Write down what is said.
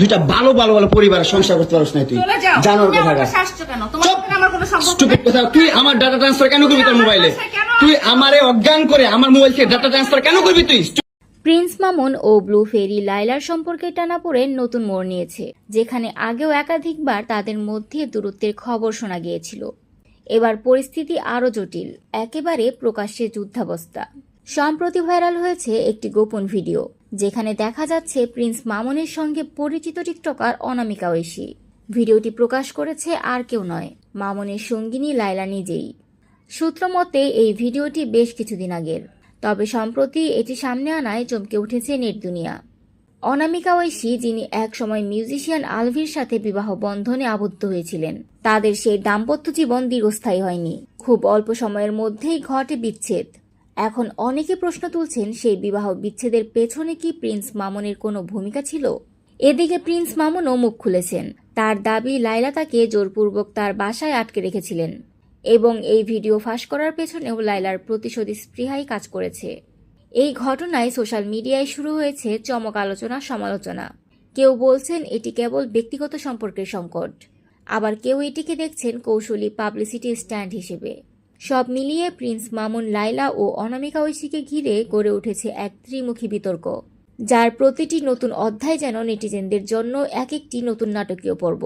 দুইটা ভালো ভালো ভালো পরিবারের সংসার করতে পারছ না তুই। জানোর কথা কেন? তোমার চুপ। আমার কোনো সম্পর্ক স্টুপিড কথা। তুই আমার ডাটা ট্রান্সফার কেন করবি তোর মোবাইলে তুই আমারে অজ্ঞান করে আমার মোবাইল থেকে ডাটা ট্রান্সফার কেন করবি তুই? প্রিন্স মামুন ও ব্লু ফেরি লাইলার সম্পর্কে টানা পড়ে নতুন মোড় নিয়েছে যেখানে আগেও একাধিকবার তাদের মধ্যে দূরত্বের খবর শোনা গিয়েছিল। এবার পরিস্থিতি আরও জটিল একেবারে প্রকাশ্যে যুদ্ধাবস্থা। সম্প্রতি ভাইরাল হয়েছে একটি গোপন ভিডিও, যেখানে দেখা যাচ্ছে প্রিন্স মামুনের সঙ্গে পরিচিত টিকটকার অনামিকা ঐশী। ভিডিওটি প্রকাশ করেছে আর কেউ নয়, মামুনের সঙ্গিনী লাইলা নিজেই। সূত্র মতে, এই ভিডিওটি বেশ কিছুদিন আগের, তবে সম্প্রতি এটি সামনে আনায় চমকে উঠেছে নেট দুনিয়া। অনামিকা ঐশী, যিনি একসময় মিউজিশিয়ান আলভির সাথে বিবাহ বন্ধনে আবদ্ধ হয়েছিলেন, তাদের সেই দাম্পত্য জীবন দীর্ঘস্থায়ী হয়নি। খুব অল্প সময়ের মধ্যেই ঘটে বিচ্ছেদ। এখন অনেকে প্রশ্ন তুলছেন সেই বিবাহ বিচ্ছেদের পেছনে কি প্রিন্স মামুনের কোনো ভূমিকা ছিল? এদিকে প্রিন্স মামুনও মুখ খুলেছেন। তার দাবি লাইলা তাকে জোরপূর্বক তার বাসায় আটকে রেখেছিলেন এবং এই ভিডিও ফাঁস করার পেছনেও লাইলার প্রতিশোধী স্পৃহাই কাজ করেছে। এই ঘটনায় সোশ্যাল মিডিয়ায় শুরু হয়েছে চমক আলোচনা, সমালোচনা। কেউ বলছেন এটি কেবল ব্যক্তিগত সম্পর্কের সংকট। আবার কেউ এটিকে দেখছেন কৌশলী পাবলিসিটি স্ট্যান্ড হিসেবে। সব মিলিয়ে প্রিন্স মামুন লাইলা ও অনামিকা ঐশীকে ঘিরে গড়ে উঠেছে এক ত্রিমুখী বিতর্ক, যার প্রতিটি নতুন অধ্যায় যেন নেটিজেনদের জন্য এক একটি নতুন নাটকীয় পর্ব।